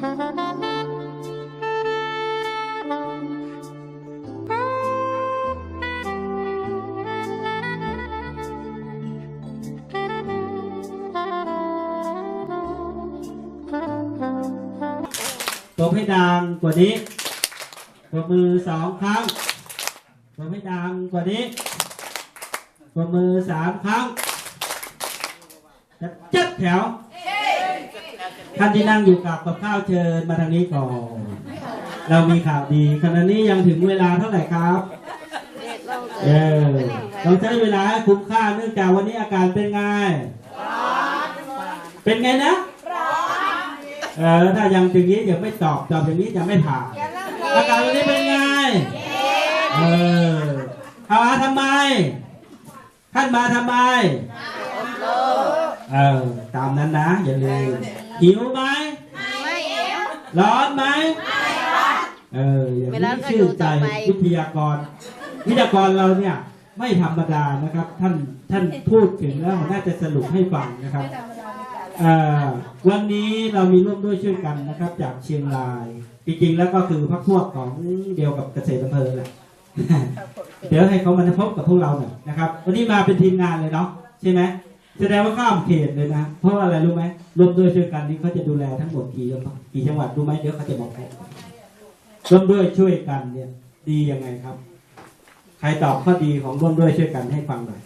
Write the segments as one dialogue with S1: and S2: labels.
S1: ตบให้ดังกว่านี้ตบมือสองครั้งตบให้ดังกว่านี้ตบมือสามครั้งจัดแถว ท่านที่นั่งอยู่กับกับข้าวเชิญมาทางนี้ก่อน เรามีข่าวดีขณะนี้ยังถึงเวลาเท่าไหร่ครับ เออ เราใช้เวลาให้คุ้มค่าเนื่องจากวันนี้อาการเป็นไง เป็นไงนะ เออ ถ้ายังอย่างนี้ยังไม่ตอบตอบอย่างนี้ยังไม่ผ่าน อาการวันนี้เป็นไง เออเอามาทำไม ท่านมาทำไม เออ ตามนั้นนะอย่าลืม หิวไหมร้อนไหมเอออย่าง
S2: เว
S1: นี้
S2: ลาก็
S1: ชื่
S2: ดู
S1: นใจ
S2: ต่อไป
S1: วิทยากร วิทยากรเราเนี่ยไม่ธรรมดานะครับ ท่านท่านพูดถึงแล้วน่าจะสรุปให้ฟังนะครับเอ่อวันนี้เรามีร่วมด้วยช่วยกันนะครับ จากเชียงราย จริงๆแล้วก็คือพักพวกของเดียวกับเกษตรอำเภอแหละเดี๋ยวให้เขามาพบกับพวกเราหน่อยนะครับ วันนี้มาเป็นทีมงานเลยเนาะใช่ไหม แสดงว่าข้ามเขตเลยนะ เพราะว่าอะไรรู้ไหมร่วมด้วยช่วยกันนี่เขาจะดูแลทั้งหมดกี่จังหวัดกี่จังหวัดรู้ไหมเดี๋ยวเขาจะบอกให้ร่วมด้วยช่วยกันเนี่ย ดียังไงครับ ใครตอบข้อดีของร่วมด้วยช่วยกันให้ฟังหน่อย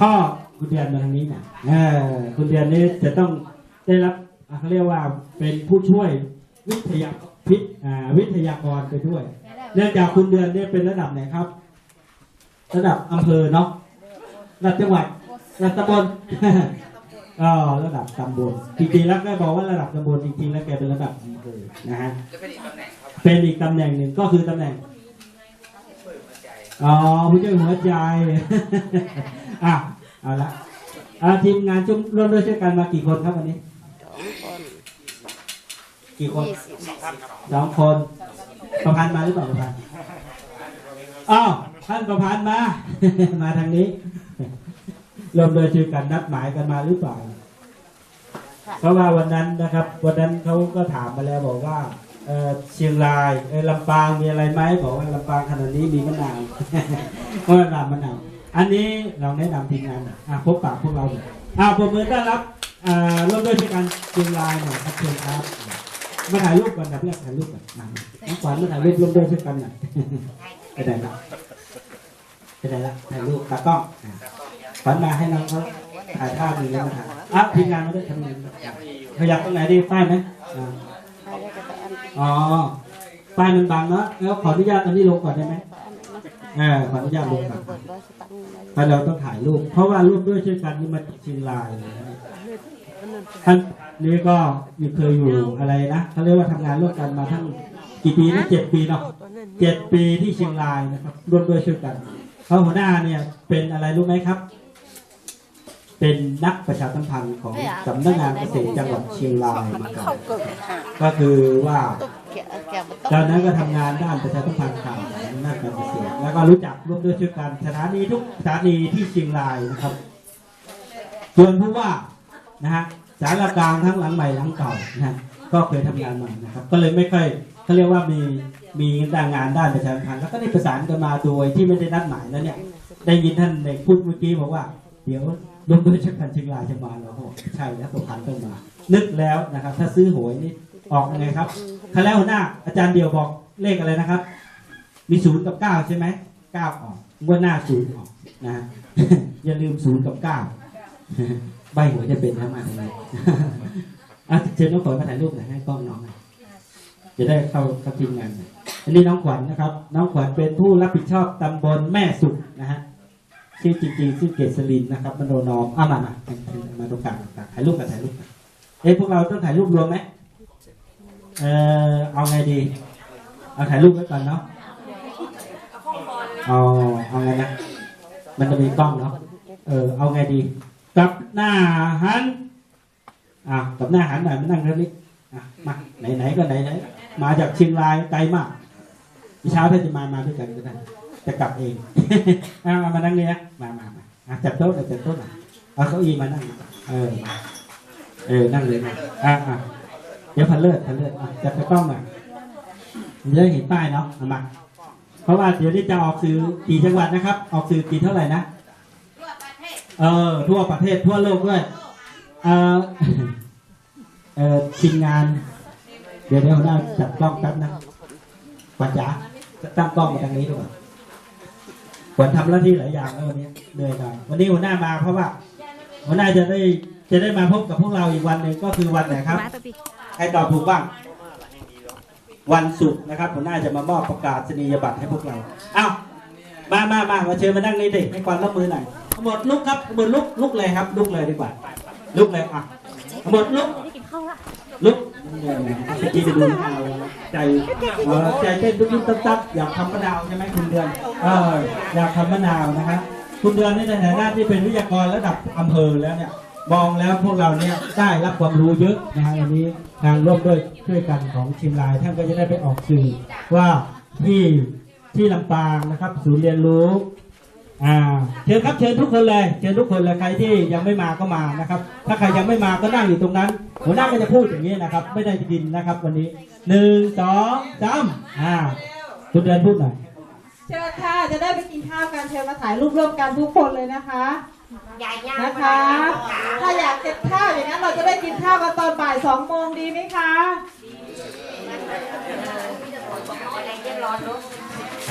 S1: ข้อคุณเรียนมาทางนี้นะเออคุณเรียนนี้จะต้องได้รับเขาเรียกว่าเป็นผู้ช่วยวิทยาพิอ่าวิทยากรไปด้วย เนื่องจากคุณเดือนเนี่ยเป็นระดับไหนครับ ระดับอำเภอเนาะ ระดับจังหวัดระดับตำบลอ๋อระดับตำบลจริงๆแล้วก็บอกว่าระดับตำบลจริงๆแล้วแกเป็นระดับอำเภอนะฮะ
S3: จะเป็นอีกตำแหน่งครับ
S1: เป็นอีกตำแหน่งหนึ่งก็คือตำแหน่ง
S3: ช่วยหัวใจ
S1: อ๋อผู้ช่วยหัวใจอะเอาละอะทีมงานชุมร่วมด้วยช่วยกันมากี่คนครับวันนี้
S2: สองคน
S1: กี่คน
S2: ยี่สิบ
S1: สองคนประพันธ์มาหรือเปล่าประพันธ์อ้าว ท่านประพันธ์มา มาทางนี้รวมโดยช่วยกันนัดหมายกันมาหรือเปล่า เพราะว่าวันนั้นนะครับ วันนั้นเขาก็ถามมาแล้วบอกว่าเอ่อเชียงรายเออลำปางมีอะไรไหมบอกว่าลำปางขนาดนี้มีมะนาวเพราะว่านำมะนาวอันนี้เราแนะนำทีมงานหน่อยอะพบปะพวกเราหน่อยอะผมมือต้อนรับอ่าร่วมด้วยช่วยกันเชียงรายหน่อยครับเชิญครับมาถ่ายรูปก่อนนะเพื่อนถ่ายรูปก่อนมาน้องขวัญมาถ่ายรูปร่วมด้วยช่วยกันหน่อยไปไหนละ ไปไหนละถ่ายรูปตากล้องอะขวัญมาให้น้องเขาถ่ายภาพนึ่งแล้วมาถ่ายอะทีมงานมาด้วยทำงานขยับตรงไหนดีป้ายไหมอ๋
S2: อ
S1: ป้ายมันบังเนาะแล้วขออนุญาตตอนนี้ลงก่อนได้ไหม
S2: อันนั้น
S1: เออขออนุญาตลงก่อน
S2: เปิดร้อยสตังค์ไว้
S1: เราต้องถ่ายรูป เพราะว่าร่วมด้วยเช่วยกันนี่มาจากเชียงรายนะท่านนี่ก็มีเคยอยู่อะไรนะเขาเรียกว่าทำงานร่วมกันมาทั้งกี่ปีนะเจ็ดปีเนาะเจ็ดปีที่เชียงรายนะครับร่วมด้วยช่วยกัน เขาหัวหน้าเนี่ยเป็นอะไรรู้ไหมครับ เป็นนักประชาสัมพันธ์ของสำนักงานเกษตรจังหวัดเชียงรายมาก่อ
S2: เข้านเกิดค่ะ
S1: ก็คือว่า
S2: ตุ๊กแกะแกะมัน
S1: ตอนนั้นก็ทำงานด้านประชาสัมพันธ์ข่าวของด้านการเกษตรแล้วก็รู้จักร่วมด้วยช่วยกันสถานีทุกสถานีที่เชียงรายนะครับส่วนผู้ว่านะฮะสารกลางทั้งหลังใหม่หลังเก่านะฮะก็เคยทำงานมานะครับ ก็เลยไม่ค่อย เขาเรียกว่ามีมีด้านงานด้านประชาสัมพันธ์แล้วก็ได้ประสานกันมาโดยที่ไม่ได้นัดหมายแล้วเนี่ย ได้ยินท่านในพูดเมื่อกี้บอกว่า เดี๋ยวร่วมด้วยช่วยกันเชียงรายจะมาแล้วบอกใช่แล้วสุพรรณต้องมา นึกแล้วนะครับ ถ้าซื้อหวยนี่ออกยังไงครับครั้งแล้วหัวหน้า อาจารย์เดียวบอกเลขอะไรนะครับ มีศูนย์กับเก้าใช่ไหมเก้าออกงวดหน้าศูนย์ออกนะอย่าลืมศูนย์กับเก้าใบหัวจะเป็นทั้งมาทำไมอะเชิญน้องขวัญมาถ่ายรูปหน่อยให้กล้องน้องหน่อย จะได้เข้าเข้าทีมงานอันนี้น้องขวัญนะครับ น้องขวัญเป็นผู้รับผิดชอบตำบลแม่สุขนะฮะชื่อจริงๆชื่อเกษรินนะครับมโนนอมอะมามามาตรงกลางตรงกลางถ่ายรูปกันถ่ายรูปกันเอ้พวกเราต้องถ่ายรูปรวมไหมเออเอาไงดี เอาถ่ายรูปไว้ก่อนเนาะเอาเอาไงนะมันจะมีกล้องเนาะเออเอาไงดี กับหน้าหันอะกับหน้าหันหน่อยมานั่งเท่านี้ มาไหนๆก็ไหนๆมาจากเชียงรายไกลมากพี่เช้าถ้าจะมามาด้วยกันก็ได้จะกลับเองอะมานั่งนี่นะมามามาจัดโต๊ะหน่อยจัดโต๊ะหน่อยเอาเก้าอี้มานั่ง เออเออนั่งเลยนะอะอะเดี๋ยวพันเลิศพันเลิศอะจับไปกล้องหน่อยมันจะเห็นป้ายเนาะมาเพราะว่าเดี๋ยวนี้จะออกสื่อกี่จังหวัดนะครับ ออกสื่อกี่เท่าไหร่นะ เออ ทั่วประเทศทั่วโลกด้วย เออ เออทีมงาน เดี๋ยวเดี๋ยวหน้าจับกล้องแป๊บนะปัญญาตั้งกล้องมาทางนี้ดีกว่าขวัญทำหน้าที่หลายอย่างแล้ววันนี้เหนื่อยหน่อยวันนี้หัวหน้ามาเพราะว่าหัวหน้าจะได้จะได้มาพบกับพวกเราอีกวันหนึ่งก็คือวันไหนครับใครตอบถูกบ้าง วันศุกร์นะครับหัวหน้าจะมามอบประกาศนียบัตรให้พวกเราเอ้ามามามามาเชิญมานั่งนี่ดิให้ความร่วมมือหน่อยหมดลุกครับหมดลุกลุกเลยครับ ลุกเลยดีกว่า ลุกเลยอะหมดลุก
S2: ได้กินข้าละ
S1: ลุกเมื่อกี้ไปดูข่าวใจใจเต้นตุ้มตับตับอยากทำมะนาวใช่ไหมคุณเดือนเอออยากทำมะนาวนะครับคุณเดือนนี่ในฐานะที่เป็นวิทยากรระดับอำเภอแล้วเนี่ยมองแล้วพวกเราเนี่ยได้รับความรู้เยอะนะฮะวันนี้ทางร่วมด้วยช่วยกันของชียงรายท่านก็จะได้ไปออกสื่อว่าที่ที่ลำปางนะครับ ศูนย์เรียนรู้ อ่าเชิญครับเชิญทุกคนเลยเชิญทุกคนเลยใครที่ยังไม่มาก็มานะครับ ถ้าใครยังไม่มาก็นั่งอยู่ตรงนั้น หัวหน้าก็จะพูดอย่างนี้นะครับ ไม่ได้จะกินนะครับ วันนี้หนึ่งสองสามอ่าคุณเดินพูดหน่อย
S4: เชิญค่ะจะได้ไปกินข้าวกันเชิญมาถ่ายรูปร่วมกันทุกคนเลยนะคะนะคะ ถ้าอยากเก็บข้าวอย่างนั้นเราจะได้กินข้าวกันตอนบ่ายสองโมงดีไหมคะ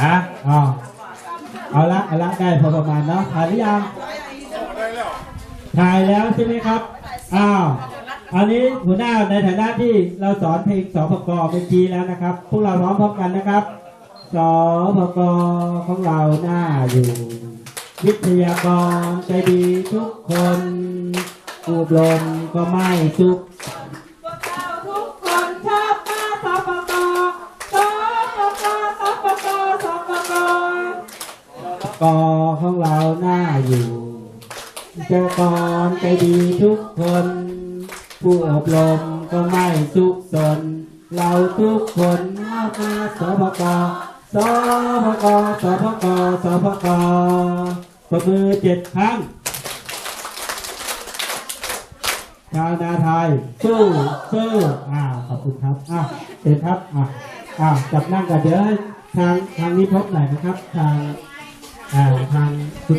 S1: ฮะอ๋อ เอาละเอาละได้พอประมาณเนาะถ่ายหรือยังถ่ายแล้วใช่ไหมครับอ้าวอันนี้หัวหน้าในฐานะที่เราสอนเพลงสพกเมื่อกี้แล้วนะครับ พวกเราพร้อมพร้อมกันนะครับสพกของเราหน้าอยู่ วิทยากรใจดีทุกคนอุบลมก็ไม่สุข
S4: กอ
S1: ของเราหน้าอยู่วิทยากรใจดีทุกคน ผู้อบรมก็ไม่สุขสน เราทุกคนมามาสพกสพกสพกสพกประมือเจ็ดครั้งชาวนาไทยสู้สู้อ่าขอบคุณครับอ่าเชิญครับอ่าอ่าจับนั่งกันเดี๋ยวทางทางนี้พบหน่อยนะครับทาง อ่าทางคุณ